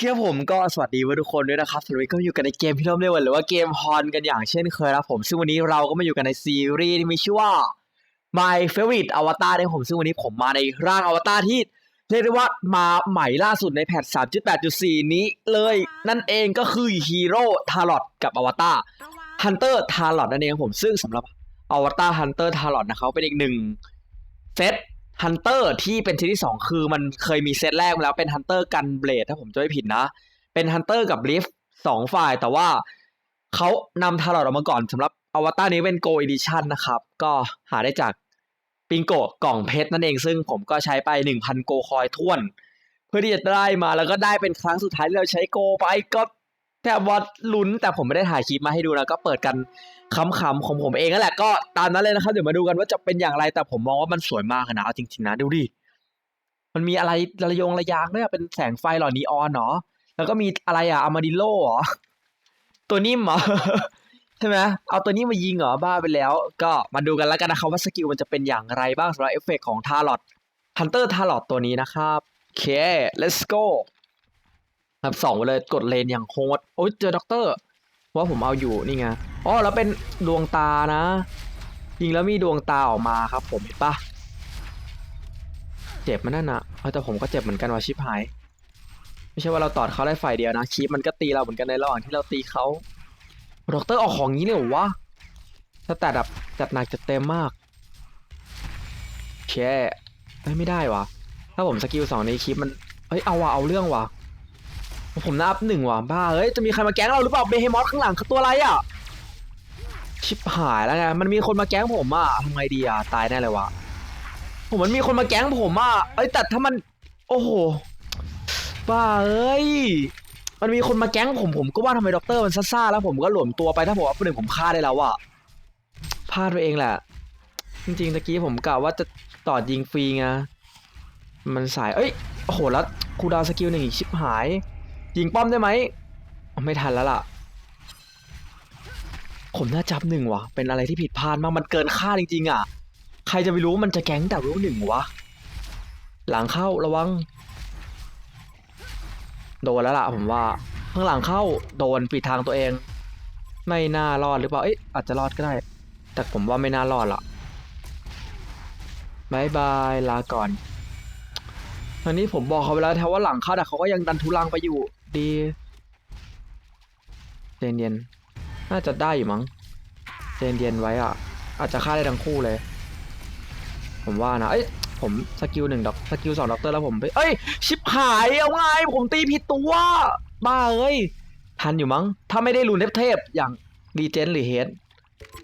ครับผมก็สวัสดีทุกคนด้วยนะครับสวัสดีก็อยู่กันในเกมพี่ร่มเร็วหรือว่าเกมฮอนกันอย่างเช่นเคยนะครับผม ซึ่งวันนี้เราก็มาอยู่กันในซีรีส์ที่มีชื่อว่า My Favorite Avatar นผมซึ่งวันนี้ผมมาในร่างอวตารที่ เรียกได้ว่ามาใหม่ล่าสุดในแพท 3.8.4 นี้เลยนั่นเองก็คือฮีโร่ทารอตกับอวตารฮันเตอร์ทารลอดนั่นเองครับผมซึ่งสำหรับอวตารฮันเตอร์ทารลอดนะครับเป็นอีกหนึ่งเซต ฮันเตอร์ที่เป็นชนิดที่สองคือมันเคยมีเซตแรกมาแล้วเป็นฮันเตอร์กันเบลดถ้าผมจะไม่ผิดนะ เป็นฮันเตอร์กับลิฟสองฝ่ายแต่ว่าเขานำทารลอดออกมาก่อนสำหรับอวตารนี้เป็นโกอีดิชันนะครับ ก็หาได้จากปิงโกกล่องเพชรนั่นเองซึ่งผมก็ใช้ไป 1,000 โกคอยท้วน เพื่อที่จะได้มาแล้วก็ได้เป็นครั้งสุดท้ายที่เราใช้โกไปก็ แทบว่าลุ้นแต่ผมไม่ได้ถ่ายคลิปมาให้ดูนะก็เปิดกันขำๆของผมเองนั่นแหละก็ตามนั้นเลยนะครับเดี๋ยวมาดูกันว่าจะเป็นอย่างไรแต่ผมมองว่ามันสวยมากนะเอาจริงๆนะดูดิมันมีอะไรระยงระยางด้วยเป็นแสงไฟหล่อนีออนเนาะแล้วก็มีอะไรอะอามาดิโลเหรอตัวนิ่มเหรอใช่ไหมเอาตัวนี้มายิงเหรอบ้าไปแล้ว ก็มาดูกันแล้วกันนะครับว่าสกิลมันจะเป็นอย่างไรบ้างสำหรับเอฟเฟกต์ของทารลอดฮันเตอร์ทารลอดตัวนี้นะครับโอเค let's go ครับสองไปเลยกดเลนอย่างโคตรโอ้ยเจอด็อกเตอร์ว่าผมเอาอยู่นี่ไงอ๋อแล้วเป็นดวงตานะยิงแล้วมีดวงตาออกมาครับ ผมเห็นปะเจ็บมันนั่นนะเออแต่ผมก็เจ็บเหมือนกันว่ะชิบหาย ไม่ใช่ว่าเราตอดเขาได้ฝ่ายเดียวนะคีปมันก็ตีเราเหมือนกันในระหว่างที่เราตีเขาด็อกเตอร์ออกของงี้เลยเหรอวะสแตทแบบจัดหนักจัดเต็มมากโอเคเอ้ยไม่ได้วะถ้าผมสกิลสองนี้คีปมันเฮ้ยเอาว่ะเอาเรื่องว่ะ ผมนับหนึ่งว่ะบ้าเอ้ยจะมีใครมาแก๊งเราหรือเปล่าเบเฮมอสข้างหลังคือตัวอะไรอะชิบหายแล้วไงมันมีคนมาแก๊งผมอะทำไงดีอะตายแน่เลยวะผมมันมีคนมาแก๊งผมอะเอ้ยแต่ถ้ามัน โอ้โหบ้าเอ้ยมันมีคนมาแก๊งผมผมก็ว่าทำไมด็อกเตอร์มันซ่าๆแล้วผมก็หลวมตัวไปถ้าผมว่าประเด็นผมฆ่าได้แล้วอะพลาดไปเองแหละ จริงๆตะกี้ผมกะว่าจะต่อยิงฟรีไงมันสายเอ้ยโอ้โหแล้วคูดาวสกิลหนึ่งอีกชิบหาย ยิงป้อมได้ไหม ไม่ทันแล้วล่ะ ผมน่าจับหนึ่งวะเป็นอะไรที่ผิดพลาดมากมันเกินคาดจริงๆอะ ใครจะไปรู้มันจะแก๊งแต่รู้หนึ่งวะ หลังเข้าระวัง โดนแล้วล่ะผมว่า ข้างหลังเข้าโดนปิดทางตัวเอง ไม่น่ารอดหรือเปล่า เอ๊ะอาจจะรอดก็ได้ แต่ผมว่าไม่น่ารอดละบายบายลาก่อนตอนนี้ผมบอกเขาไปแล้วแทว่าหลังเข้าแต่เขาก็ยังดันทุลังไปอยู่ ดีเจนเย็นน่าจะได้อยู่มั้งเจนเย็นไว้อะ อาจจะฆ่าได้ทั้งคู่เลย ผมว่านะ เอ้ย ผมสกิลหนึ่งดอก สกิลสองด็อกเตอร์แล้วผมไป เอ้ย ชิบหายเอาไง ผมตีผิดตัว บ้าเอ้ย ทันอยู่มั้ง ถ้าไม่ได้รุนเทพๆอย่างดีเจนหรือเฮด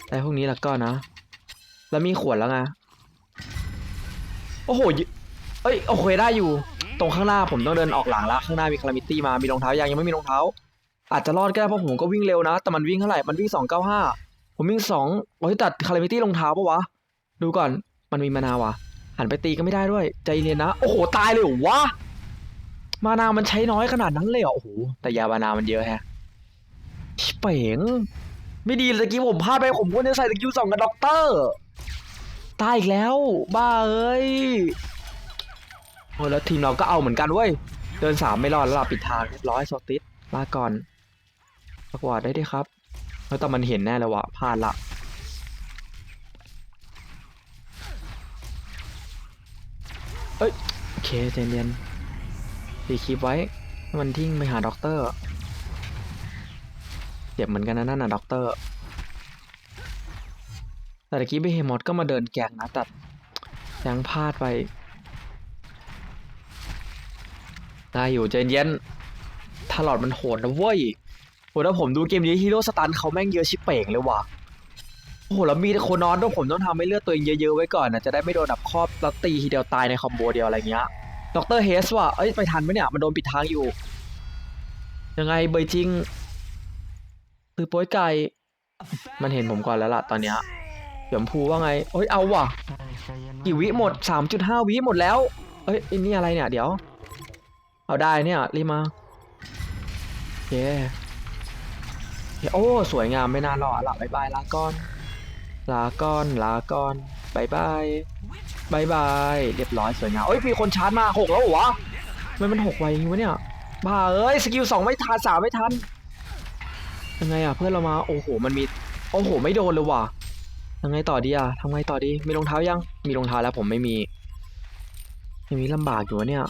แต่พวกนี้แล้วก็นะ แล้วมีขวดแล้วไง โอ้โห เอ้ย โอเคได้อยู่ ตรงข้างหน้าผมต้องเดินออกหลังละข้างหน้ามีคารามิตี้มามีรองเท้ายังยังไม่มีรองเท้า อาจจะรอดก็ได้เพราะผมก็วิ่งเร็วนะ แต่มันวิ่งเท่าไหร่มันวิ่งสองเก้าห้าผมวิ่งสองโอ้ยตัดคารามิตี้รองเท้าปะวะดูก่อนมันมีมานาวะหันไปตีก็ไม่ได้ด้วย ใจเย็นนะ โอ้โหตายเลยเหวะมานามันใช้น้อยขนาดนั้นเลยเหรอโอ้โหแต่ยามานามันเยอะแฮะเป๋งไม่ดีตะกี้ผมพลาดไปผมควรจะใส่ตะกิ้วสองกับด็อกเตอร์ตายอีกแล้ว บ้าเอ้ย โอ้แล้วทีมเราก็เอาเหมือนกันเว้ย เดินสามไม่รอดแล้วล่ะปิดทางเรียบร้อยโซติสลาก่อนประกวาดได้ดิครับแล้วแต่มันเห็นแน่เลยวะพลาดละเอ้ยโอเคเจนเย็นดีคลิปไว้มันทิ้งไปหาด็อกเตอร์เจ็บเหมือนกันนะนั่นน่ะด็อกเตอร์ แต่ตะกี้เบเฮมอสก็มาเดินแกงนะแต่ยังพลาดไป ได้อยู่ใจเย็นถ้าหลอดมันโหดนะเว้ยโหถ้าผมดูเกมนี้ฮีโร่สตันเขาแม่งเยอะชิบเป่งเลยว่ะโอ้โหแล้วมีโคนอนด้วยผมต้องทำให้เลือดตัวเองเยอะๆไว้ก่อนนะจะได้ไม่โดนดับครอบแล้วตีทีเดียวตายในคอมโบเดียวอะไรเงี้ยด็อกเตอร์เฮสว่ะเอ้ยไปทันไหมเนี่ยมันโดนปิดทางอยู่ ยังไงเบยจิงตือโป้ยไก่มันเห็นผมก่อนแล้วล่ะตอนเนี้ยเดี๋ยวพูว่าไงเอ้ยเอาว่ะกี่วิหมด 3.5 วิหมดแล้ว เอ้ยอ้นี่อะไรเนี่ย เดี๋ยว เอาได้เนี่ยรีมาเย้โอ้ สวยงามไม่น่ารอดละบายบายลาก่อน ลาก่อน ลาก่อนบายบายบายบาย เรียบร้อยสวยงามเอ้ยมีคนชาร์จมาหกแล้วเหรอวะทำไมมันหกไวอย่างวะเนี่ยบ้าเอ้ยสกิลสองไม่ทันสามไม่ทันยังไงอะเพื่อนเรามาโอ้โหมันมีโอ้โหไม่โดนเลยว่ะยังไงต่อดีอะทำไงต่อดีมีรองเท้ายังมีรองเท้าแล้วผมไม่มียังมีลำบากอยู่วะเนี่ย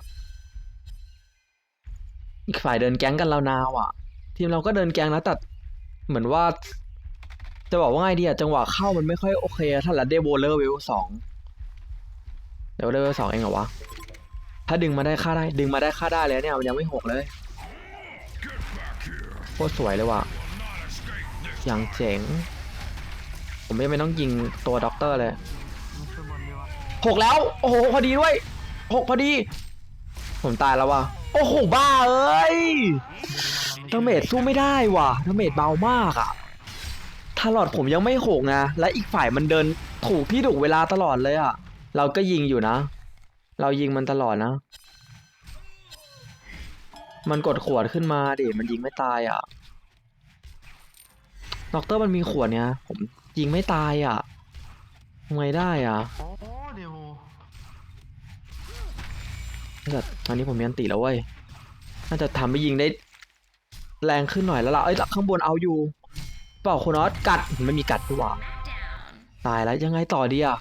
อีกฝ่ายเดินแก๊งกันเรานาวอะ ทีมเราก็เดินแก๊งนะแต่เหมือนว่า จะบอกว่าไงดีอะจังหวะเข้ามันไม่ค่อยโอเคถ้าละเดโบเลอร์เวลสองเดโบเลอร์สองเองเหรอวะถ้าดึงมาได้ค่าได้ ดึงมาได้ค่าได้เลยเนี่ยมันยังไม่หกเลยโคตรสวยเลยว่ะอย่างเจ๋ง ผมยังไม่ต้องยิงตัวด็อกเตอร์เลยหกแล้ว โอ้โหพอดีด้วยหกพอดี ผมตายแล้วว่ะ โอ้โหบ้าเอ้ยดาเมจสู้ไม่ได้ว่ะดาเมจเบามากอะทารอดผมยังไม่หกนะและอีกฝ่ายมันเดินถูกที่ถูกเวลาตลอดเลยอะเราก็ยิงอยู่นะ เรายิงมันตลอดนะ มันกดขวดขึ้นมาเดิมันยิงไม่ตายอะด็อกเตอร์มันมีขวดเนี่ยผมยิงไม่ตายอะทำไงได้อะ อ้เดี๋ยวแต่ตอนนี้ผมมีอันติแล้วเว้ย น่าจะทำให้ยิงได้ แรงขึ้นหน่อยแล้วล่ะ เอ้ยข้างบนเอาอยู่ เปล่าคุณน็อตกัดไม่มีกัดด้วยวะตายแล้วยังไงต่อดีอะ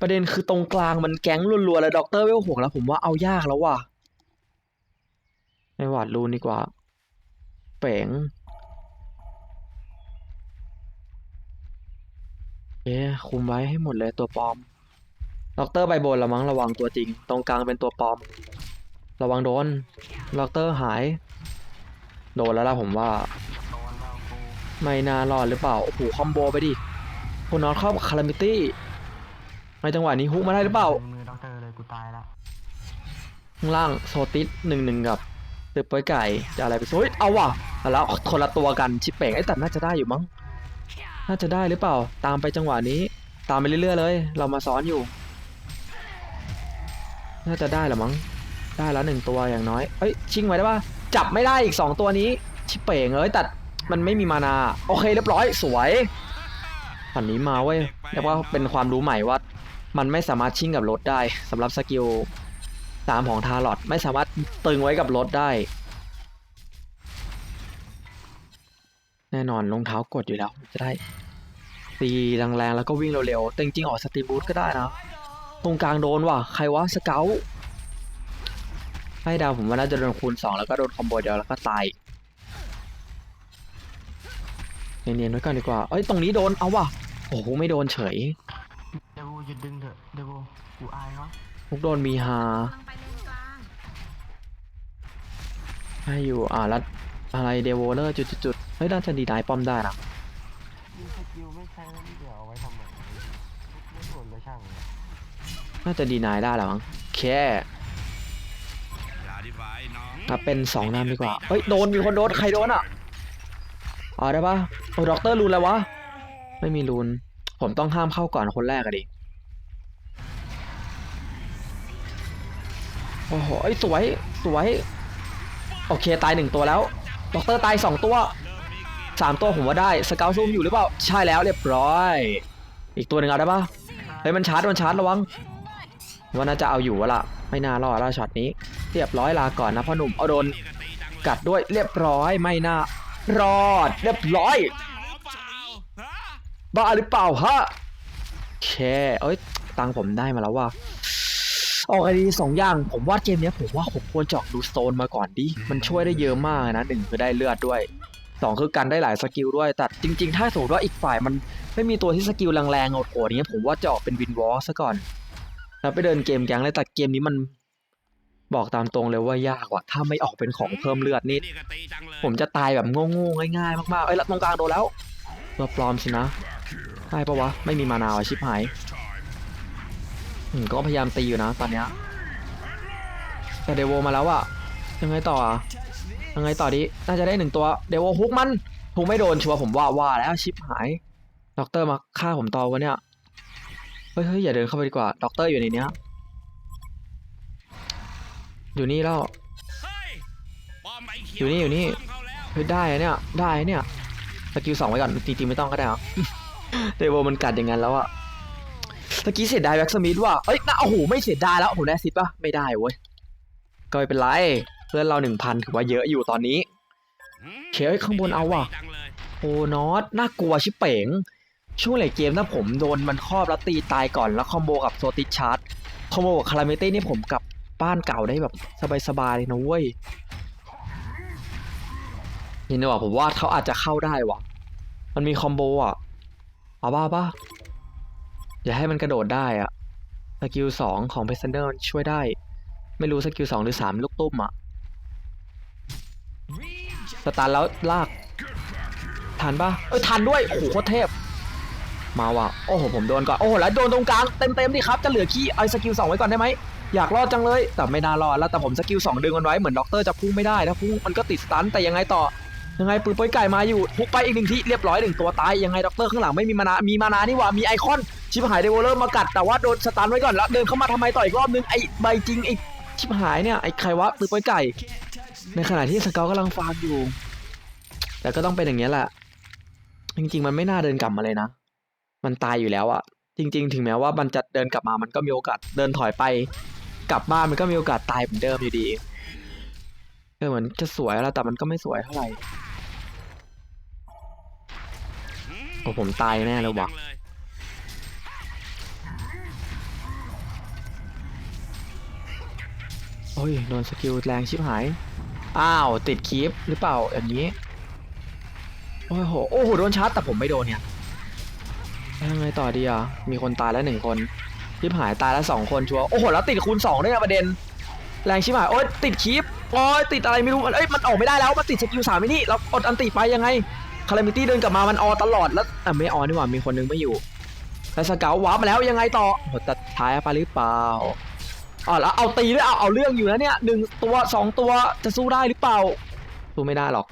ประเด็นคือตรงกลางมันแก๊งรัวๆแล้วด็อกเตอร์เวลหกแล้วผมว่าเอายากแล้วว่ะไม่หวาดรูนดีกว่าเป๋งเอ๊คุมไว้ให้หมดเลยตัวปลอม ด็อกเตอร์ใบบนละมั้งระวังตัวจริง ตรงกลางเป็นตัวปลอม ระวังโดนด็อกเตอร์หาย โดนแล้วล่ะผมว่าโดนแล้วกูไม่น่ารอดหรือเปล่า โอ้โหคอมโบไปดิคุณน็อตเข้าคารามิตี้ในจังหวะนี้ฮุกมาได้หรือเปล่ามือด็อกเตอร์เลยกูตายละข้างล่างโซติสหนึ่งหนึ่งกับตึกป้อยไก่จะอะไรไปโอ้ยเอาว่ะเอาแล้วคนละตัวกันชิปเป่งไอ้แต่น่าจะได้อยู่มั้งน่าจะได้หรือเปล่า ตามไปจังหวะนี้ ตามไปเรื่อยๆเลย เรามาซ้อนอยู่ น่าจะได้หละมั้ง ได้แล้วหนึ่งตัวอย่างน้อย เอ้ยชิงไว้ได้ปะจับไม่ได้อีกสองตัวนี้ ชิเป่งเอ้ยแต่มันไม่มีมานา โอเคเรียบร้อยสวยฝันนี้มาเว้ยเรียกว่าเป็นความรู้ใหม่ว่า มันไม่สามารถชิงกับรถได้สำหรับสกิลสามของทารอดไม่สามารถตึงไว้กับรถได้ แน่นอนรองเท้ากดอยู่แล้วจะได้ตีแรงๆแล้วก็วิ่งเร็วๆแต่จริงๆออกสตีบูทก็ได้นะ ตรงกลางโดนว่ะ ใครวะสเกลให้ดาวผมว่าน่าจะโดนคูณสองแล้วก็โดนคอมโบเดียวแล้วก็ตายเนียนๆไว้ก่อนดีกว่า เอ้ยตรงนี้โดนเอาว่ะ โอ้โหไม่โดนเฉย เดี๋ยวกูหยุดดึงเถอะ เดี๋ยวกูกูอายเขาพวกโดนมีฮากำลังไปเลนกลางให้อยู่อ่าแล้วอะไรเดวเลอร์จุดๆๆเฮ้ยน่าจะดีได้ป้อมได้นะมีสกิลไม่ใช้แล้วเดี๋ยวเอาไว้ทำไมไม่สนเลยช่างเลย น่าจะดีนายได้แหละมั้งแค่อย่าอธิบายน้องนับเป็นสองนามดีกว่าเฮ้ยโดนมีคนโดนใครโดนอะเอาได้ปะโอ้ด็อกเตอร์รูนแล้ววะ ไม่มีรูน ผมต้องห้ามเข้าก่อนคนแรกอะดิ โอ้โหเอ้สวย สวย โอเคตายหนึ่งตัวแล้ว ด็อกเตอร์ตายสองตัวสามตัวผมว่าได้ สเกลซูมอยู่หรือเปล่า ใช่แล้วเรียบร้อย อีกตัวหนึ่งเอาได้ปะเฮ้ยมันชาร์จมันชาร์จระวัง ว่าน่าจะเอาอยู่วะล่ะไม่น่ารอดแล้วช็อตนี้ เรียบร้อยลาก่อนนะพ่อหนุ่มเอาโดนกัดด้วยเรียบร้อยไม่น่ารอด เรียบร้อยบ้าหรือเปล่าฮะแค่เอ้ยตังผมได้มาแล้วว่าออกไอดีสองอย่าง ผมว่าเกมนี้ผมว่าผมควรจาะดูสโตนมาก่อนดิ มันช่วยได้เยอะมากนะหนึ่งคือได้เลือดด้วยสองคือกันได้หลายสกิลด้วย แต่จริง ๆ ถ้าสมมติว่าอีกฝ่ายมันไม่มีตัวที่สกิลแรงๆโหดๆอย่างเงี้ยผมว่าจะออกเป็นวินวอลซะก่อน แล้วไปเดินเกมแก๊งเลยแต่เกมนี้มันบอกตามตรงเลยว่ายากว่ะถ้าไม่ออกเป็นของเพิ่มเลือดนี่ผมจะตายแบบโง่ๆง่ายๆมากๆเอ้ยแล้วตรงกลางโดนแล้วตัวปลอมสินะได้ปะวะไม่มีมานาวชิบหายอืมก็พยายามตีอยู่นะตอนเนี้ยแต่เดโวมาแล้วอะยังไงต่ออะยังไงต่อดีน่าจะได้หนึ่งตัวเดโวฮุกมันฮุกไม่โดนชัวร์ผมว่าว่าแล้วชิบหายด็อกเตอร์มาฆ่าผมต่อวะเนี่ย เฮ้ยเฮ้ยอย่าเดินเข้าไปดีกว่า ด็อกเตอร์อยู่ในเนี้ย อยู่นี่แล้วเฮ้ยป้อมไอ้เขีอยู่นี่อยู่นี่ซ่มเขาแล้วเฮ้ยได้อะเนี่ย ได้อะเนี่ย สกิลสองไว้ก่อน จริงๆไม่ต้องก็ได้เหรอเดโวมันกัดอย่างนั้นแล้วอะตะกี้เสียดายแบ็กสมิธว่ะเอ้ยน่าโอ้โห ไม่เสียดายแล้วโอ้โหได้ซิดปะไม่ได้เว้ย ก็ไม่เป็นไร เพื่อนเราหนึ่งพันถือว่าเยอะอยู่ตอนนี้อืมเคเอ้ยข้างบนเอาว่ะจังเลยโอ้นอตน่ากลัวชิบเป๋ง ช่วงไหนเกมถ้าผมโดนมันครอบแล้วตีตายก่อนแล้วคอมโบกับโซติชาร์ดคอมโบกับคาราเมตี้นี่ผมกลับบ้านเก่าได้แบบสบายๆเลยนะเว้ยนี่นะว่าผมว่าเขาอาจจะเข้าได้ว่ะ มันมีคอมโบอะเอาบ้าป่ะอย่าให้มันกระโดดได้อะสกิลสองของเพซเดอร์ช่วยได้ ไม่รู้สกิลสองหรือสามลูกตุ้มอะสตาร์แล้วลากทันปะเอ้ยทันด้วยโอ้โหโคตรเทพ มาว่ะโอ้โหผมโดนก่อนโอ้โหแล้วโดนตรงกลางเต็มเต็มๆดิครับจะเหลือขี้เอาสกิลสองไว้ก่อนได้ไหมอยากรอดจังเลยแต่ไม่น่ารอดแล้วแต่ผมสกิลสองดึงมันไว้เหมือนด็อกเตอร์จะพุ่งไม่ได้ถ้าพุ่งมันก็ติดสตันแต่ยังไงต่อยังไงปืนป้ยไก่มาอยู่พุกไปอีกหนึ่งทีเรียบร้อยหนึ่งตัวตายยังไงด็อกเตอร์ข้างหลังไม่มีมานามีมานานี่หว่ามีไอคอนชิบหายเดวเลอร์มากัดแต่ว่าโดนสตันไว้ก่อนแล้วเดินเข้ามาทำไมต่ออีกรอบนึงไอใบจริงไอชิบหายเนี่ยไอใครวะปืนป้ยไก่ ในขณะที่สเกลกำลังฟาร์มอยู่ แต่ก็ต้องเป็นอย่างนี้แหละจริงๆมันไม่น่าเดินกลับมาเลยนะ มันตายอยู่แล้วอะจริง ๆ ถึงแม้ว่ามันจะเดินกลับมามันก็มีโอกาสเดินถอยไป กลับบ้านมันก็มีโอกาสตายเหมือนเดิมอยู่ดีเออเหมือนจะสวยแล้วแต่มันก็ไม่สวยเท่าไหร่โอ้ผมตายแน่เลยว่ะจังยโอ้ยโดนสกิลแรงชิบหาย อ้าว ติดคีปหรือเปล่าอย่างนี้ โอ้โห โอ้โห โดนชาร์จแต่ผมไม่โดนเนี่ย ยังไงต่อดีอะ มีคนตายแล้วหนึ่งคนชิบหายตายแล้วสองคนชัวร์ โอ้โห แล้วติดคูณสองด้วยนะประเด็น แรงชิบหาย โอ้ยติดคีปโอ้ยติดอะไรไม่รู้ เอ้ย มันออกไม่ได้แล้ว มันติดสกิลสามไอ้นี่เราอดอันติไปยังไง คารามิตี้เดินกลับมา มันออตลอด แล้วอะไม่ออนี่หว่า มีคนนึงไม่อยู่ แล้วสเกลวาร์ปมาแล้วยังไงต่อโหแต่ท้ายไปหรือเปล่าอ๋อแล้วเอาตีด้วย เอา เอาเรื่องอยู่นะเนี่ยหนึ่งตัวสองตัว จะสู้ได้หรือเปล่า สู้ไม่ได้หรอก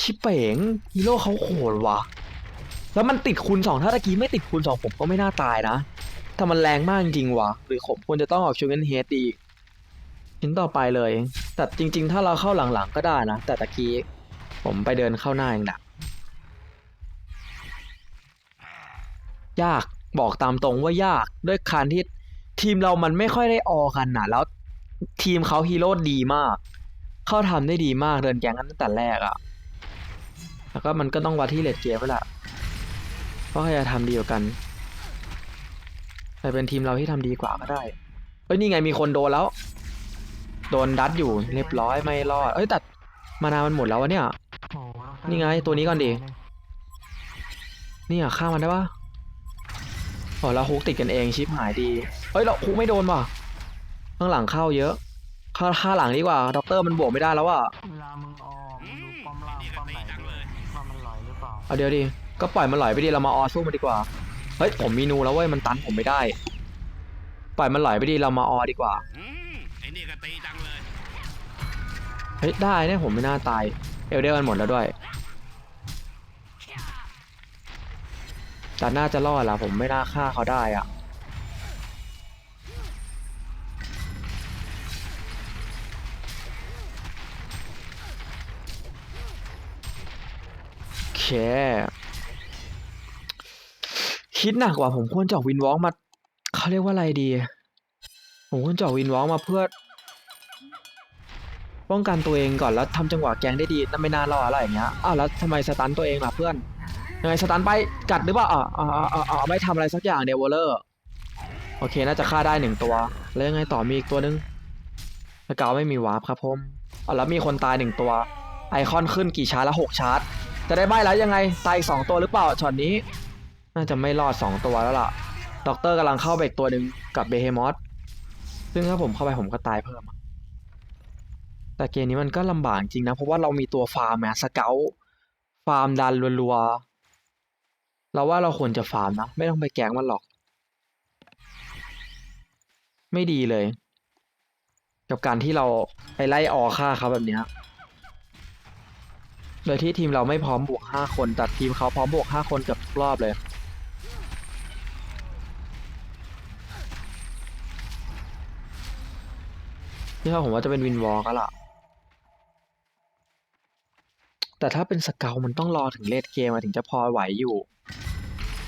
ชิเป๋งฮีโร่เขาโหดว่ะ แล้วมันติดคูณสองถ้าตะกี้ไม่ติดคูณสองผมก็ไม่น่าตายนะแต่มันแรงมากจริงวะหรือผมควรจะต้องออกชูเกนเฮดอีกชิ้นต่อไปเลย แต่จริง ๆ ถ้าเราเข้าหลังๆก็ได้นะ แต่ตะกี้ผมไปเดินเข้าหน้าอย่างดักยากบอกตามตรงว่ายากด้วยการที่ทีมเรามันไม่ค่อยได้ออกันนะแล้วทีมเขาฮีโร่ดีมาก เข้าทำได้ดีมากเดินแกงกันตั้งแต่แรกอะแล้วก็มันก็ต้องวัดที่เลดเกมไปละ ว่าใครจะทำดีกว่ากัน แต่เป็นทีมเราที่ทำดีกว่าก็ได้ เอ้ยนี่ไงมีคนโดนแล้ว โดนดัดอยู่เรียบร้อยไม่รอด เอ้ยแต่มานามันหมดแล้ววะเนี่ยโอ้โหนี่ไงตัวนี้ก่อนดิเนี่ยฆ่ามันได้ปะอ๋อแล้วฮุกติดกันเองชิปหายดี เฮ้ยเราฮุกไม่โดนว่ะ ข้างหลังเข้าเยอะฆ่าฆ่าหลังดีกว่าด็อกเตอร์มันบวกไม่ได้แล้วว่ะเวลามึงออกมึงดูป้อมล่างนี่ก็ป้อมตีไหนจังด้เลวยยว่ามันลอยหรือเปล่าเอาเดี๋ยวดิ ก็ปล่อยมันไหลไปดิเรามาออสู้มันดีกว่า เฮ้ยผมมีนูแล้วเว้ยมันตันผมไม่ได้ ปล่อยมันไหลไปดิเรามาออดีกว่าอืมไอ้นี่ก็ตีจังเลย เฮ้ยได้เนี่ยผมไม่น่าตายเอลเดอร์มันหมดแล้วด้วยแต่น่าจะรอดละผมไม่น่าฆ่าเขาได้อะโอเค คิดหนักกว่าผมควรจะอกวินวอล์กมาเขาเรียกว่าอะไรดี ผมควรจะอกวินวอล์กมาเพื่อ ป้องกันตัวเองก่อนแล้วทำจังหวะแกงได้ดีนั่นไม่น่ารออะไรอย่างเงี้ยอ้าวแล้วทำไมสตันตัวเองล่ะเพื่อนยังไงสตันไปกัดหรือเปล่าอ่าอ่าอ่าอ่าไม่ทำอะไรสักอย่างเดวเลอร์โอเคน่าจะฆ่าได้หนึ่งตัว แล้วยังไงต่อมีอีกตัวนึงสเกาไม่มีวาร์ปครับผมอ๋อแล้วมีคนตายหนึ่งตัว ไอคอนขึ้นกี่ชาร์จล้วหกชาร์จจะได้ใบแล้วยังไงตายสองตัวหรือเปล่าช็อตนี้ น่าจะไม่รอดสองตัวแล้วล่ะ ด็อกเตอร์กำลังเข้าไปอีกตัวหนึ่งกับเบเฮมอสซึ่งถ้าผมเข้าไปผมก็ตายเพิ่ม แต่เกมนี้มันก็ลำบากจริงนะ เพราะว่าเรามีตัวฟาร์มแมสเกลฟาร์มดันรัวๆ เราว่าเราควรจะฟาร์มนะ ไม่ต้องไปแกงมันหรอก ไม่ดีเลย กับการที่เราไปไล่ออฆ่าเขาแบบนี้โดยที่ทีมเราไม่พร้อมบวกห้าคนแต่ทีมเขาพร้อมบวกห้าคนกือบทุกรอบเลย นี่ครับผมว่าจะเป็นวินวอล์กแล้วล่ะ แต่ถ้าเป็นสเกลมันต้องรอถึงเลดเกมอะถึงจะพอไหวอยู่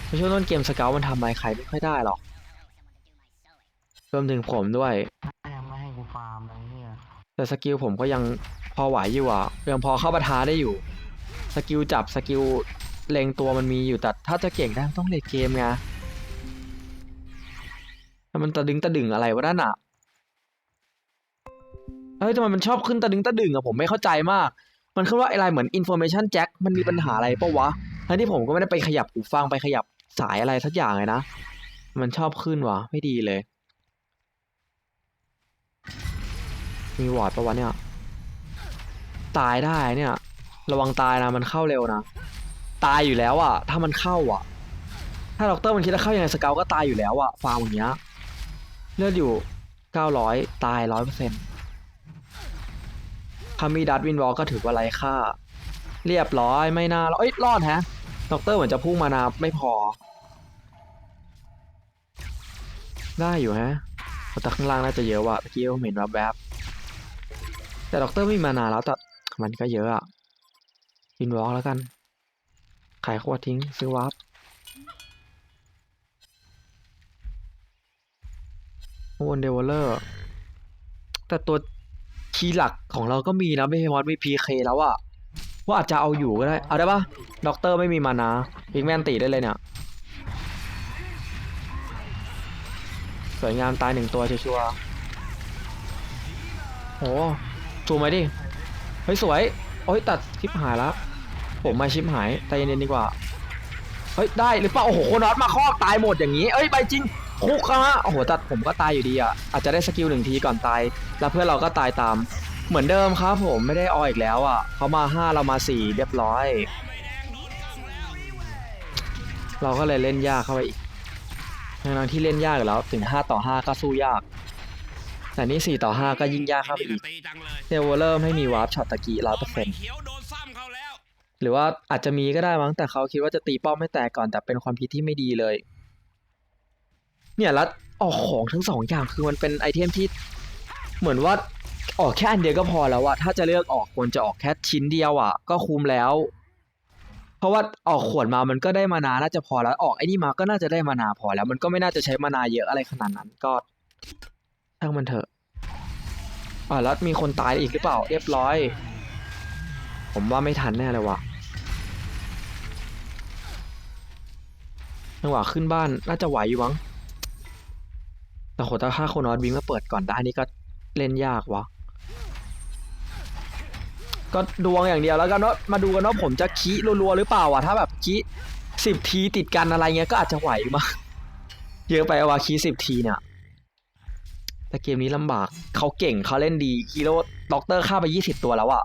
ในช่วงต้นเกมสเกลมันทำอะไรใครไม่ค่อยได้หรอกรวมถึงผมด้วยยังไม่ให้กูฟาร์มเลยแต่สกิลผมก็ยังพอไหวอยู่อะยังพอเข้าปะทะได้อยู่ สกิลจับสกิลเล็งตัวมันมีอยู่แต่ถ้าจะเก่งได้มันต้องเล่นเกมไงแล้วมันตะดึงตะดึงอะไรวะนั่นอะ เฮ้ยทำไมมันชอบขึ้นตะดึงตะดึงอะผมไม่เข้าใจมาก มันขึ้นว่าอะไรเหมือน information jack มันมีปัญหาอะไรปะวะทั้งที่ผมก็ไม่ได้ไปขยับหูฟังไปขยับสายอะไรสักอย่างเลยนะ มันชอบขึ้นวะไม่ดีเลย มีวอร์ดปะวะเนี่ย ตายได้เนี่ย ระวังตายนะมันเข้าเร็วนะ ตายอยู่แล้วอะถ้ามันเข้าอะถ้าด็อกเตอร์มันคิดว่าเข้ายังไงสเกลก็ตายอยู่แล้วอะฟาร์มอย่างเงี้ยเลือดอยู่เก้าร้อยตายร้อยเปอร์เซ็นต์ คามีดัตวินวอลก็ถือว่าไรค่า เรียบร้อยไม่น่ารอดเอ้ยรอดแฮะด็อกเตอร์เหมือนจะพุ่งมานาไม่พอ ได้อยู่ฮะแต่ข้างล่างน่าจะเยอะว่ะเมื่อกี้ผมเห็นแวบๆแต่ด็อกเตอร์ไม่มีมานาแล้วแต่มันก็เยอะอะวินวอลแล้วกัน ขายขวดทิ้งซื้อวับวนเดเวลเลอร์แต่ตัว คีย์หลักของเราก็มีนะไม่ใช่มอสมีพีเคแล้วอะว่าอาจจะเอาอยู่ก็ได้ เอาได้ปะด็อกเตอร์ไม่มีมานาพิกแมนตีได้เลยเนี่ย สวยงามตายหนึ่งตัวชัวร์ๆโหซูไหมดิ เฮ้ยสวยโอ้ยตัดชิปหายแล้วผมมาชิปหายใจเย็นๆดีกว่า เฮ้ยได้หรือเปล่าโอ้โหโคนอตมาครอบตายหมดอย่างนี้ เอ้ยไปจริง คุกฮะโอ้โหตัดผมก็ตายอยู่ดีอะอาจจะได้สกิลหนึ่งทีก่อนตาย แล้วเพื่อนเราก็ตายตาม เหมือนเดิมครับผมไม่ได้อออีกแล้วอะเขามาห้าเรามาสี่เรียบร้อย เราก็เลยเล่นยากเข้าไปอีกทั้งๆที่เล่นยากอยู่แล้วถึงห้าต่อห้าก็สู้ยาก แต่นี่สี่ต่อห้าก็ยิ่งยากเข้าไปอีกเลยเดวเริ่มให้มีวาร์ปช็อตตะกี้ร้อยเปอร์เซ็นต์หรือว่าอาจจะมีก็ได้มั้งแต่เขาคิดว่าจะตีป้อมไม่แตกก่อนแต่เป็นความคิดที่ไม่ดีเลย เนี่ยแล้วออกของทั้งสองอย่างคือมันเป็นไอเทมที่เหมือนว่าออกแค่อันเดียวก็พอแล้วอะถ้าจะเลือกออกควรจะออกแค่ชิ้นเดียวอะก็คุ้มแล้ว เพราะว่าออกขวดมามันก็ได้มานาน่าจะพอแล้วออกไอ้นี่มาก็น่าจะได้มานาพอแล้ว มันก็ไม่น่าจะใช้มานาเยอะอะไรขนาดนั้นก็ช่างมันเถอะอ่าแล้วมีคนตายอีกหรือเปล่าเรียบร้อย ผมว่าไม่ทันแน่เลยว่ะจังหวะขึ้นบ้านน่าจะไหวอยู่มั้ง แต่โหถ้าค่าโคนอสบิงมาเปิดก่อนได้นี่ก็เล่นยากวะก็ดวงอย่างเดียวแล้วกันว่ามาดูกันว่าผมจะคีรัวๆหรือเปล่าอะถ้าแบบคีสิบทีติดกันอะไรเงี้ยก็อาจจะไหวมั้งเยอะไปอะวะคีสิบทีเนี่ยแต่เกมนี้ลำบากเขาเก่งเขาเล่นดีฮีโร่ด็อกเตอร์ฆ่าไปยี่สิบตัวแล้วอะ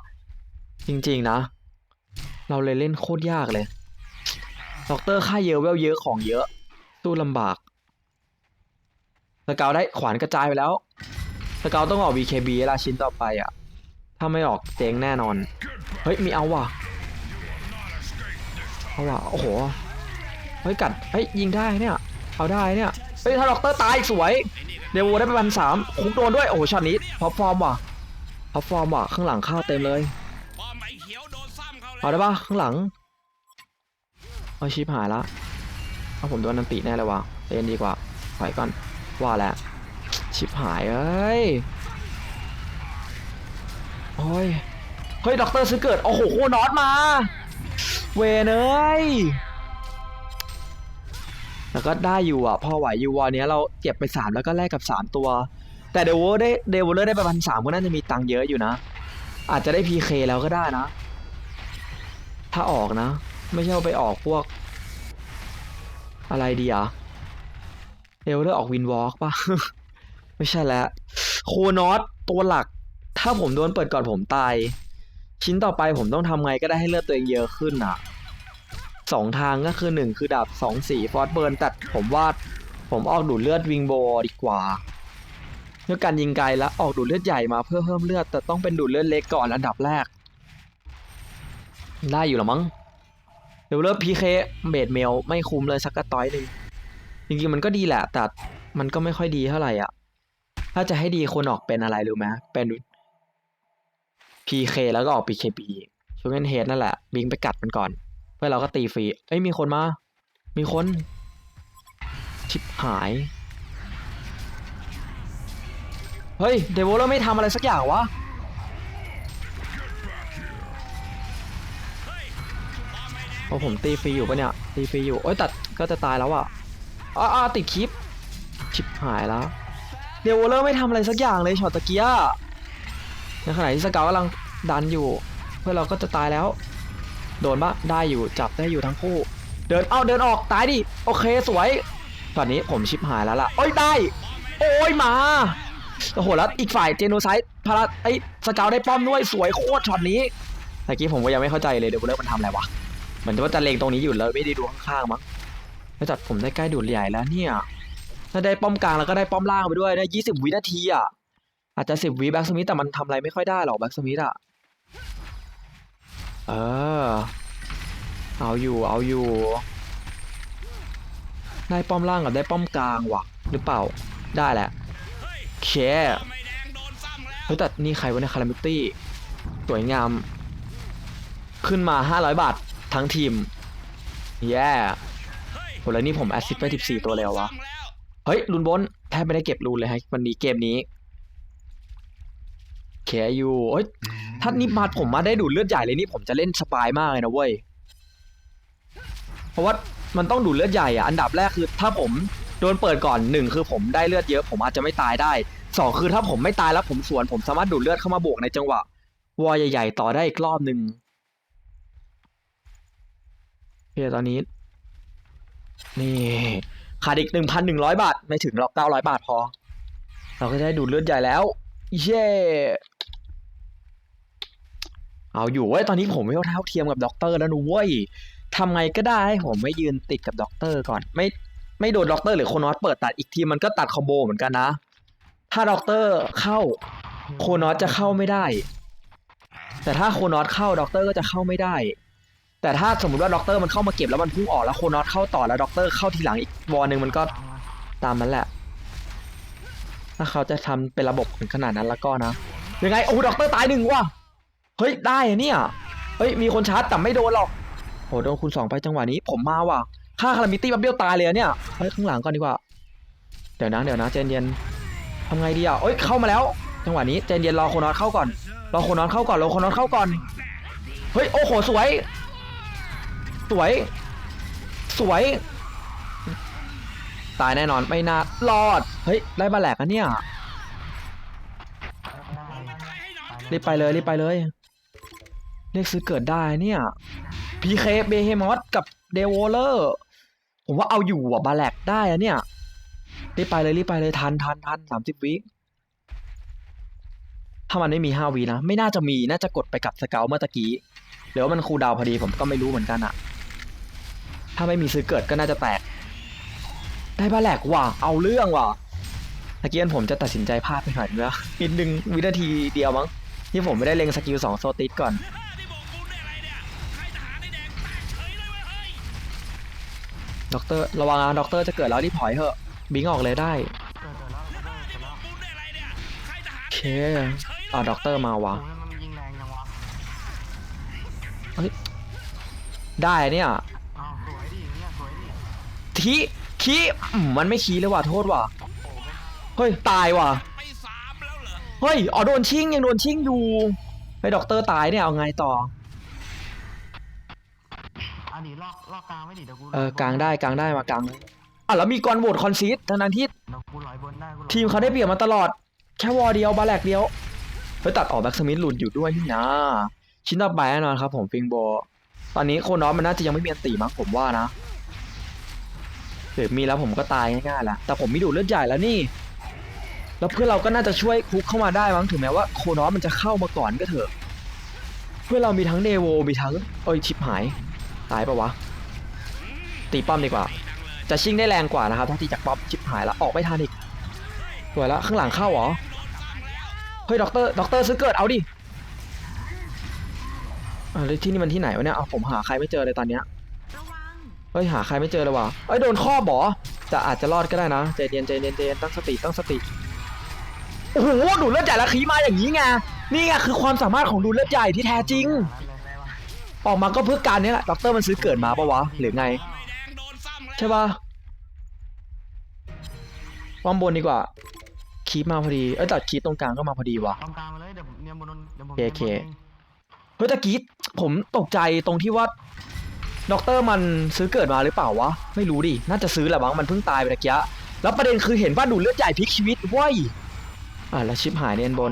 จริง ๆนะ เราเลยเล่นโคตรยากเลยด็อกเตอร์ฆ่าเยอะเวลเยอะของเยอะสู้ลำบาก สเกาวได้ขวานกระจายไปแล้วสเกาวต้องออก BKB เวลาชิ้นต่อไปอะถ้าไม่ออกเจ๊งแน่นอน เฮ้ยมีเอาว่ะเอาว่ะโอ้โห เฮ้ยกัด เฮ้ยยิงได้เนี่ยเอาได้เนี่ย เฮ้ยถ้าด็อกเตอร์ตายสวย เดวูได้ไปพันสามคุกโดนด้วย โอ้โหช็อตนี้ท็อฟอร์มว่ะท็อฟอร์มว่ะข้างหลังเข้าเต็มเลยอใบเอาได้ปะข้างหลัง เอาชิปหายละเอาผมโดนนันติแน่เลยว่ะเล่นดีกว่าถอยก่อน ว่าแหละชิปหายเอ้ยโอ้ยเฮ้ยด็อกเตอร์ซื้อเกิด โอ้โหโคนอตมา เวเอ้ยแล้วก็ได้อยู่อะ พอไหวอยู่วันนี้ยเราเก็บไปสามแล้วก็แลกกับสามตัว แต่เดวได้เดวเลอร์ได้ไปพันสามก็น่าจะมีตังค์เยอะอยู่นะ อาจจะได้พีเคแล้วก็ได้นะ ถ้าออกนะ ไม่ใช่ไปออกพวก อะไรดีอะ เดวเลอร์ออกวินวอล์กป่ะ ไม่ใช่แล้ว โคนอสตัวหลัก ถ้าผมโดนเปิดก่อนผมตาย ชิ้นต่อไปผมต้องทำไงก็ได้ให้เลือดตัวเองเยอะขึ้นอะสองทางก็คือหนึ่งคือดาบสองสีฟอสเบิร์นแต่ผมว่าผมออกดูดเลือดวิงโบดีกว่าเพื่อการยิงไกลแล้วออกดูดเลือดใหญ่มาเพื่อเพิ่มเลือดแต่ต้องเป็นดูดเลือดเล็กก่อนอันดับแรก ได้อยู่หรอมั้งเดี๋ยวเลิกพีเคเบดเมลไม่คุ้มเลยสักกระต้อยหนึ่ง จริงๆมันก็ดีแหละ แต่มันก็ไม่ค่อยดีเท่าไหร่อะ ถ้าจะให้ดีคนออกเป็นอะไรรู้ไหมเป็น PK แล้วก็ออก PKB ชูเกนเฮดนั่นแหละบิงไปกัดมันก่อน เพื่อเราก็ตีฟรีเอ้ยมีคนมา มีคนชิบหาย เฮ้ยเดวอลเลอร์ไม่ทำอะไรสักอย่างวะพอผมตีฟรีอยู่ปะเนี่ย ตีฟรีอยู่ โอ้ยตัดก็จะตายแล้วอะ อ้าอ้าติดคลิปชิบหายแล้ว เดวเลอร์ไม่ทำอะไรสักอย่างเลยช็อตตะเกียในขณะที่สเกาวกำลังดันอยู่ เพื่อเราก็จะตายแล้ว โดนปะได้อยู่จับได้อยู่ทั้งคู่ เดินเอาเดินออกตายดิโอเคสวยตอนนี้ผมชิบหายแล้วล่ะโอ้ยได้ โอ้ยมาโอ้โหแล้วอีกฝ่ายเจโนไซด์พาราไอ้สเกาวได้ป้อมด้วยสวยโคตรช็อตนี้เมื่อกี้ผมก็ยังไม่เข้าใจเลยเดวเลอร์มันทำอะไรวะเหมือนว่าจะเลงตรงนี้อยู่แล้วไม่ได้ดูข้างๆมั้ง แล้วจัดผมได้ใกล้ดูดใหญ่แล้วเนี่ยถ้าได้ป้อมกลางแล้วก็ได้ป้อมล่างไปด้วยได้ยี่สิบวินาทีอะ อาจจะสิบวิแบ็กสมิธแต่มันทำอะไรไม่ค่อยได้หรอกแบ็กสมิธอะ เออ เอาอยู่เอาอยู่ ได้ป้อมล่างกับได้ป้อมกลางว่ะ หรือเปล่า ได้แหละเคแดงแล้วเฮ้ยแต่นี่ใครวะเนี่ยคารามิตี้สวยงาม ขึ้นมา 500 บาท ทั้งทีม แย่เฮ้ยโหแล้วนี่ผมแอสซิสต์ไป14ตัวแล้ววะ เฮ้ยรุนบนแทบไม่ได้เก็บรูนเลยฮะวันนี้เกมนี้เคยูเฮ้ยถ้านี่มาผมมาได้ดูดเลือดใหญ่เลยนี่ผมจะเล่นสบายมากเลยนะเว้ย เพราะว่ามันต้องดูดเลือดใหญ่อะอันดับแรกคือ ถ้าผมโดนเปิดก่อนหนึ่งคือผมได้เลือดเยอะ ผมอาจจะไม่ตายได้สองคือถ้าผมไม่ตายแล้วผมสวน ผมสามารถดูดเลือดเข้ามาบวกในจังหวะวอลใหญ่ ๆ ต่อได้อีกรอบหนึ่งโอเคตอนนี้ นี่ขาดอีกหนึ่งพันหนึ่งร้อยบาท ไม่ถึงหรอกเก้าร้อยบาทพอ เราก็จะได้ดูดเลือดใหญ่แล้ว เย้เอาอยู่เว้ยตอนนี้ผมไม่เท่าเทียมกับด็อกเตอร์แล้วนุ้ยทำไงก็ได้ให้ผมไม่ยืนติดกับด็อกเตอร์ก่อน ไม่ไม่โดนด็อกเตอร์หรือโคนอสเปิดตัดอีกทีมันก็ตัดคอมโบเหมือนกันนะ ถ้าด็อกเตอร์เข้าโคนอสจะเข้าไม่ได้ แต่ถ้าโคนอสเข้าด็อกเตอร์ก็จะเข้าไม่ได้ แต่ถ้าสมมติว่าด็อกเตอร์มันเข้ามาเก็บแล้วมันพุ่งออกแล้วโคนอสเข้าต่อแล้วด็อกเตอร์เข้าทีหลังอีกวอลหนึ่งมันก็ตามนั้นแหละ ถ้าเขาจะทำเป็นระบบถึงขนาดนั้นแล้วก็นะยังไงโอ้ด็อกเตอร์ตายหนึ่งว่ะเฮ้ยได้เนี่ยเฮ้ยมีคนชาร์จแต่ไม่โดนหรอกโหโดนคูณสองไปจังหวะนี้ผมมาว่ะค่าคารามิตี้บับเบี้ยวตายเลยเนี่ยเฮ้ยข้างหลังก่อนดีกว่าเดี๋ยวนะเดี๋ยวนะเจนเย็นทำไงดีอะเอ้ยเข้ามาแล้ว จังหวะนี้เจนเย็นรอโคนอสเข้าก่อนรอโคนอสเข้าก่อนรอโคนอสเข้าก่อนเฮ้ยโอ้โหสวย สวย สวย ตายแน่นอนไม่น่ารอด เฮ้ย ได้บาแหลกอะเนี่ยตายให้หนอนรีบไปเลยรีบไปเลย เรียกซื้อเกิดได้เนี่ยพีเคเบเฮมอสกับเดวอเลอร์ผมว่าเอาอยู่อะบาแหลกได้อะเนี่ยรีบไปเลยรีบไปเลยทันทันทันสามสิบวิถ้ามันไม่มีห้าวินะ ไม่น่าจะมีน่าจะกดไปกับสเกลเมื่อตะกี้หรือว่ามันคูดาวพอดีผมก็ไม่รู้เหมือนกันอะ ถ้าไม่มีซื้อเกิดก็น่าจะแตก ได้บาแหลกว่ะ เอาเรื่องว่ะตะกี้ผมจะตัดสินใจพลาดไปหน่อยนะนิดนึงวินาทีเดียวมั้งที่ผมไม่ได้เล็งสกิลสองโซติสก่อน ด็อกเตอร์ระวังนะด็อกเตอร์จะเกิดแล้วรีบถอยเถอะ บิงออกเลยได้เกิดเกิดแล้วเกิดแล้วเกิดนี่บแล้อเครทหารโอเคเอ่าด็อกเตอร์มาวะยมันยิงได้เนี่ย อ้าวสวยดิเนี่ยสวยดิ ทีคีอืมมันไม่คีเลยว่ะโทษว่ะโอ้โหเฮ้ยตายว่ะไปสามแล้วเหรอเฮ้ยอ๋อโดนชิงยังโดนชิงอยู่ไอ้ด็อกเตอร์ตายเนี่ยเอาไงต่ออันนี้ลอกลอกกลางไม่ดิเดี๋ยวกูเออกลางได้กลางได้มากลางเลยอะแล้วมีกรโหวตคอนซีดทั้งนั้นที่เดี๋ยวกูลอยบนได้กูลอยทีมเขาได้เปรียบมาตลอด แค่วอลเดียวบาแลกเดียวเฮ้ยตัดออกแบ็กสมิธหลุดอยู่ด้วยนี่นะชิ้นต่อไปแน่นอนครับ ผมฟิงโบตอนนี้โคนอสมันน่าจะยังไม่มีอันตีมั้งผมว่านะ หรือมีแล้วผมก็ตายง่ายๆละแต่ผมมีดูดเลือดใหญ่แล้วนี่ แล้วเพื่อนเราก็น่าจะช่วยคุกเข้ามาได้มั้งถึงแม้ว่าโคนอสมันจะเข้ามาก่อนก็เถอะ เพื่อนเรามีทั้งเดโวมีทั้งเอ้ยชิบหาย ตายปะวะ ตีป้อมดีกว่า จะชิงได้แรงกว่านะครับถ้าตีจากป้อมชิบหายแล้วออกไม่ทันอีกสวยแล้วข้างหลังเข้าเหรอ เฮ้ยด็อกเตอร์ด็อกเตอร์ซื้อเกิดเอาดิอ่าที่นี่มันที่ไหนวะเนี่ยเอาผมหาใครไม่เจอเลยตอนเนี้ย เฮ้ยหาใครไม่เจอเลยวะเอ้ยโดนข้อบอจะอาจจะรอดก็ได้นะใจเย็นใจเย็นใจเย็นตั้งสติตั้งสติโอ้โหดูดเลือดใหญ่และขีมาอย่างนี้ไงนี่ไงคือความสามารถของดูดเลือดใหญ่ที่แท้จริงนั้นเลยได้ปะออกมาก็เพื่อการนี้แหละด็อกเตอร์มันซื้อเกิดมาปะวะหรือไงไอ้แดงโดนซ้ำแล้วใช่ปะป้อมบนดีกว่าคีปมาพอดีเอ้ยแต่คีปตรงกลางก็มาพอดีว่ะตรงกลางมาเลยเดี๋ยวผมเนี่ยบนนเดี๋ยวผมโอเคนี่ยบนเฮ้ยตะกี้ผมตกใจตรงที่ว่า ด็อกเตอร์มันซื้อเกิดมาหรือเปล่าวะ ไม่รู้ดิ น่าจะซื้อแหละมั้งมันเพิ่งตายไปตะกี้แล้วประเด็นคือเห็นว่าดูดเลือดใหญ่พลิกชีวิตว้ยอะแล้วชิปหายเนียนบน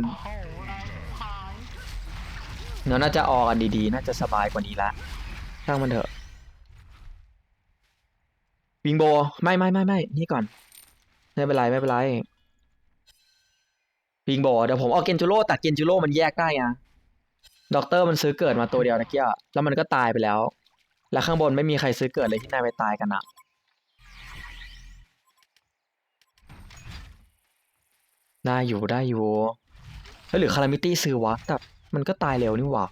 เนาะน่าจะออกกันดีๆ น่าจะสบายกว่านี้ละช่างมันเถอะวิงโบไม่ไม่ไม่ไม่นี่ก่อน ไม่เป็นไรไม่เป็นไรวิงโบเดี๋ยวผมเอาเกนจูโร่ตัดเกนจูโร่มันแยกได้ไงด็อกเตอร์มันซื้อเกิดมาตัวเดียวนะเกี้ยแล้วมันก็ตายไปแล้ว แล้วข้างบนไม่มีใครซื้อเกิดเลยที่นายไปตายกันอะได้อยู่ได้อยู่เฮ้ยหรือคารามิตี้ซื้อวะแต่มันก็ตายเร็วนี่หว่า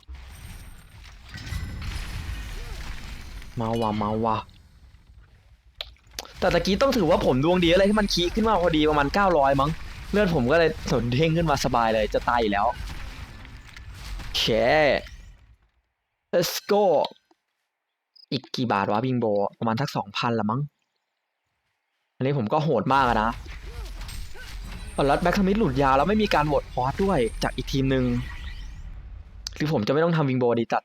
มาวะมาวะแต่ตะกี้ต้องถือว่าผมดวงดีอะไรที่มันคีขึ้นมาพอดีประมาณ 900 มั้ง เลือดผมก็เลยสนเด้งขึ้นมาสบายเลยจะตายอยู่แล้วโอเค let's go อีกกี่บาทวะบิงโบ ประมาณทักสองพันละมั้ง อันนี้ผมก็โหดมากนะเอาแล้วแบ็คคมิดหลุดยาวแล้วไม่มีการโหวตพอสด้วยจากอีกทีมหนึ่งหรือผมจะไม่ต้องทำวิงโบดีจัด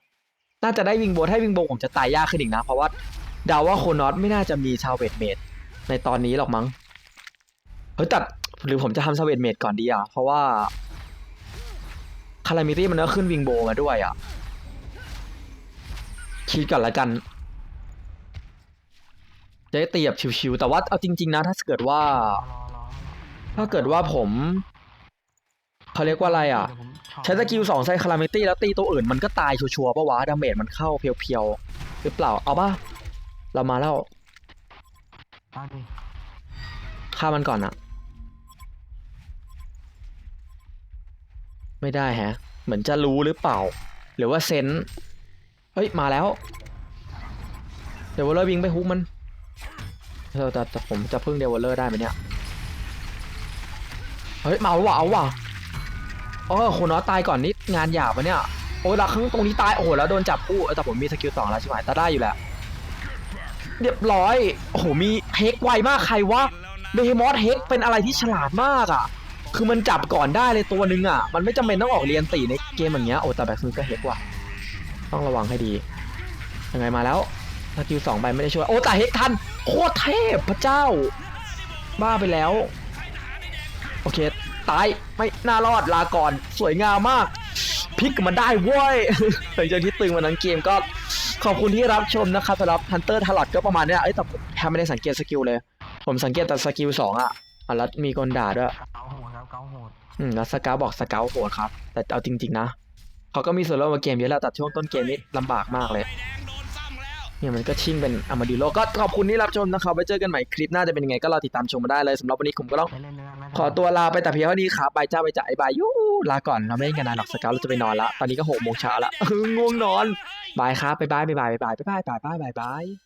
น่าจะได้วิงโบถ้าวิงโบผมจะตายยากขึ้นอีกนะ เพราะว่าเดาว่าโคนอสไม่น่าจะมีชาวเวทเมดในตอนนี้หรอกมั้ง เฮ้ยแต่หรือผมจะทำชาวเวทเมดก่อนดีอะ เพราะว่าคารามิตี้มันก็ขึ้นวิงโบมาด้วยอะ คิดก่อนละกัน จะได้ตีแบบชิวๆแต่ว่าเอาจริง ๆ นะ ถ้าเกิดว่ารอรอถ้าเกิดว่าผมเขาเรียกว่าอะไรอะเดี๋ยวผมช็อตใช้สกิลสองใส่คารามิตี้แล้วตีตัวอื่นมันก็ตายชัวร์ๆปะวะดาเมจมันเข้าเพียวๆหรือเปล่าเอาปะเรามาแล้วมาดิฆ่ามันก่อนอะไม่ได้แฮะ เหมือนจะรู้หรือเปล่า หรือว่าเซนส์เฮ้ย มาแล้ว เดวอลเลอร์วิ่งไปฮุกมัน เออแต่แต่ผมจะพึ่งเดวอลเลอร์ได้ไหมเนี่ย เฮ้ยมาเอาว่ะเอาว่ะเออโคนน้อตายก่อนนี่งานหยาบวะเนี่ย โอ้ยแล้วข้งตรงนี้ตาย โอ้โหแล้วโดนจับคู่แต่ผมมีสกิลสองแล้วใช่ไหมแต่ได้อยู่แหละเรียบร้อย โอ้โห มีเฮกไวมากใครวะเบฮมอสเฮกเป็นอะไรที่ฉลาดมากอะ คือมันจับก่อนได้เลยตัวหนึ่งอะ มันไม่จำเป็นต้องออกเรียนตีในเกมอย่างเงี้ย โอ้แต่แบ็กซ์ก็เฮกว่ะ ต้องระวังให้ดี ยังไงมาแล้วสกิลสองไปไม่ได้ช่วย โอ้แต่เฮกทัน โคตรเทพพระเจ้า บ้าไปแล้ว โอเค ตาย ไม่น่ารอดลาก่อน สวยงามมากพลิกมันได้เว้ยหลังจากที่ตึงวันนั้นเกมก็ขอบคุณที่รับชมนะครับสำหรับ Hunter t a l o t ก็ประมาณเนี้ยเอ้ยแต่ผมแทบไม่ได้สังเกตสกิลเลย ผมสังเกตแต่สกิลสองอะอะแล้วมีคนด่าด้วยเกาโหดครับเกาโหดอืมแล้วสเกาบอกสเกาโหดครับ แต่เอาจริง ๆ นะ เขาก็มีส่วนร่วมกับเกมเยอะแล้วแต่ช่วงต้นเกมนี่ลำบากมากเลย เนี่ยมันก็ชิ่งเป็นอามาดิโลก็ขอบคุณที่รับชมนะครับไว้เจอกันใหม่คลิปหน้าจะเป็นยังไงก็รอติดตามชมมาได้เลยสำหรับวันนี้ผมก็ต้องขอตัวลาไปแต่เพียงเท่านี้ครับบายจ้าบายจ่ายบายยูลาก่อนเราไม่เล่นกันนานหรอกสกาวเราจะไปนอนละตอนนี้ก็หกโมงเช้าละง่วงนอนบายครับบายบายบายบายบายบายบายบายบ๊ายบายบ๊ายบาย